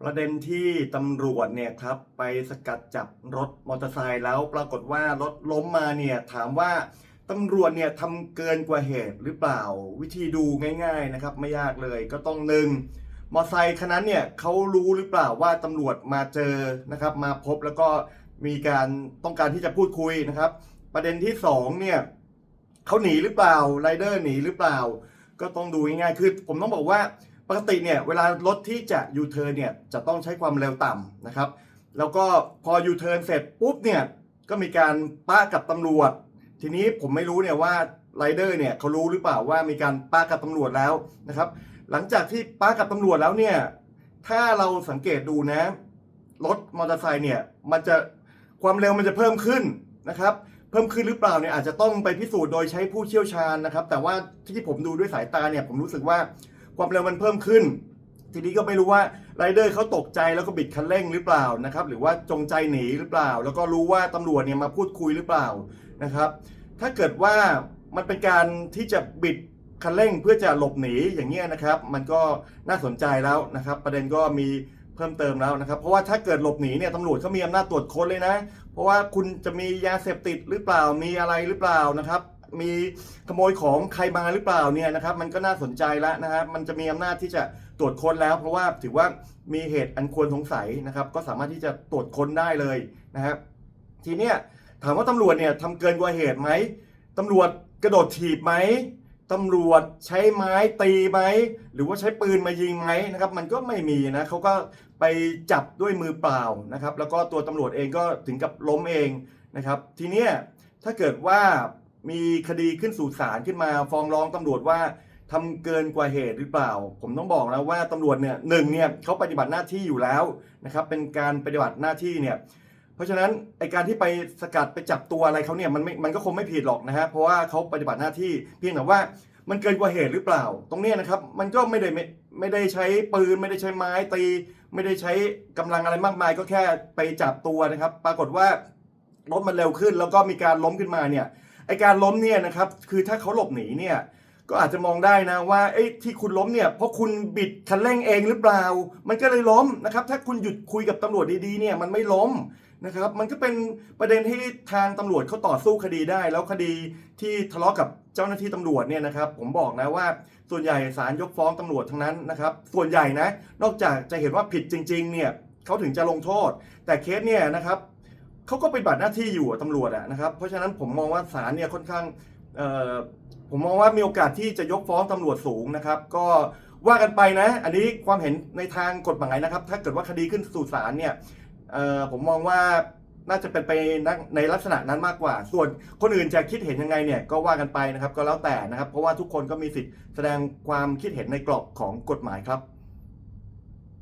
ประเด็นที่ตำรวจเนี่ยครับไปสกัดจับรถมอเตอร์ไซค์แล้วปรากฏว่ารถล้มมาเนี่ยถามว่าตำรวจเนี่ยทำเกินกว่าเหตุหรือเปล่า วิธีดูง่าย ๆนะครับ ไม่ยากเลยก็ต้องหนึ่งมอเตอร์ไซค์คันนั้นเนี่ยเขารู้หรือเปล่าว่าตำรวจมาเจอนะครับ มาพบแล้วก็มีการต้องการที่จะพูดคุยนะครับ ประเด็นที่สองเนี่ยเขาหนีหรือเปล่าไรเดอร์หนีหรือเปล่า ก็ต้องดูง่ายๆคือผมต้องบอกว่า ปกติเนี่ยเวลารถที่จะยูเทิร์นเนี่ยจะต้องใช้ความเร็วต่ำนะครับ แล้วก็พอยูเทิร์นเสร็จปุ๊บเนี่ยก็มีการป้ากับตำรวจ ทีนี้ผมไม่รู้เนี่ยว่าไรเดอร์เนี่ยเขารู้หรือเปล่าว่ามีการป้ากับตำรวจแล้วนะครับ หลังจากที่ป้ากับตำรวจแล้วเนี่ยถ้าเราสังเกตดูนะรถมอเตอร์ไซค์เนี่ยมันจะความเร็วมันจะเพิ่มขึ้นนะครับเพิ่มขึ้นหรือเปล่าเนี่ยอาจจะต้องไปพิสูจน์โดยใช้ผู้เชี่ยวชาญนะครับ แต่ว่าที่ผมดูด้วยสายตาเนี่ยผมรู้สึกว่า ความเร็วมันเพิ่มขึ้น ทีนี้ก็ไม่รู้ว่าไรเดอร์เขาตกใจแล้วก็บิดคันเร่งหรือเปล่านะครับหรือว่าจงใจหนีหรือเปล่า แล้วก็รู้ว่าตำรวจเนี่ยมาพูดคุยหรือเปล่านะครับ ถ้าเกิดว่ามันเป็นการที่จะบิดคันเร่งเพื่อจะหลบหนีอย่างเงี้ยนะครับ มันก็น่าสนใจแล้วนะครับ ประเด็นก็มีเพิ่มเติมแล้วนะครับ เพราะว่าถ้าเกิดหลบหนีเนี่ยตำรวจเขามีอำนาจตรวจค้นเลยนะ เพราะว่าคุณจะมียาเสพติดหรือเปล่ามีอะไรหรือเปล่านะครับ มีขโมยของใครมาหรือเปล่าเนี่ยนะครับมันก็น่าสนใจแล้วนะครับมันจะมีอำนาจที่จะตรวจค้นแล้ว เพราะว่าถือว่ามีเหตุอันควรสงสัยนะครับ ก็สามารถที่จะตรวจค้นได้เลยนะครับทีเนี้ยถามว่าตำรวจเนี่ยทำเกินกว่าเหตุไหมตำรวจกระโดดถีบไหมตำรวจใช้ไม้ตีไหมหรือว่าใช้ปืนมายิงไหมนะครับ มันก็ไม่มีนะเขาก็ไปจับด้วยมือเปล่านะครับ แล้วก็ตัวตำรวจเองก็ถึงกับล้มเองนะครับ ทีเนี้ยถ้าเกิดว่า มีคดีขึ้นสู่ศาลขึ้นมาฟ้องร้องตำรวจว่าทำเกินกว่าเหตุหรือเปล่า ผมต้องบอกนะว่าตำรวจเนี่ยหนึ่งเนี่ยเขาปฏิบัติหน้าที่อยู่แล้วนะครับเป็นการปฏิบัติหน้าที่เนี่ยเพราะฉะนั้นไอการที่ไปสกัดไปจับตัวอะไรเขาเนี่ยมันไม่มันก็คงไม่ผิดหรอกนะฮะเพราะว่าเขาปฏิบัติหน้าที่เพียงแต่ว่ามันเกินกว่าเหตุหรือเปล่า ตรงนี้นะครับมันก็ไม่ได้ไม่ไม่ได้ใช้ปืนไม่ได้ใช้ไม้ตี ไม่ได้ใช้กำลังอะไรมากมาย ก็แค่ไปจับตัวนะครับ ปรากฏว่ารถมันเร็วขึ้น แล้วก็มีการล้มขึ้นมาเนี่ย ไอการล้มเนี่ยนะครับคือถ้าเขาหลบหนีเนี่ยก็อาจจะมองได้นะว่าเอ้ยที่คุณล้มเนี่ยเพราะคุณบิดคันเร่งเองหรือเปล่า มันก็เลยล้มนะครับถ้าคุณหยุดคุยกับตำรวจดีๆเนี่ยมันไม่ล้มนะครับมันก็เป็นประเด็นที่ทางตำรวจเขาต่อสู้คดีได้ แล้วคดีที่ทะเลาะกับเจ้าหน้าที่ตำรวจเนี่ยนะครับผมบอกนะว่าส่วนใหญ่ศาลยกฟ้องตำรวจทั้งนั้นนะครับส่วนใหญ่นะนอกจากจะเห็นว่าผิดจริงๆเนี่ยเขาถึงจะลงโทษ แต่เคสเนี่ยนะครับ เขาก็ปฏิบัติหน้าที่อยู่ตำรวจอะนะครับ เพราะฉะนั้นผมมองว่าศาลเนี่ยค่อนข้างผมมองว่ามีโอกาสที่จะยกฟ้องตำรวจสูงนะครับ ก็ว่ากันไปนะ อันนี้ความเห็นในทางกฎหมายนะครับ ถ้าเกิดว่าคดีขึ้นสู่ศาลเนี่ยผมมองว่าน่าจะเป็นไปในลักษณะนั้นมากกว่า ส่วนคนอื่นจะคิดเห็นยังไงเนี่ยก็ว่ากันไปนะครับ ก็แล้วแต่นะครับ เพราะว่าทุกคนก็มีสิทธิ์แสดงความคิดเห็นในกรอบของกฎหมายครับ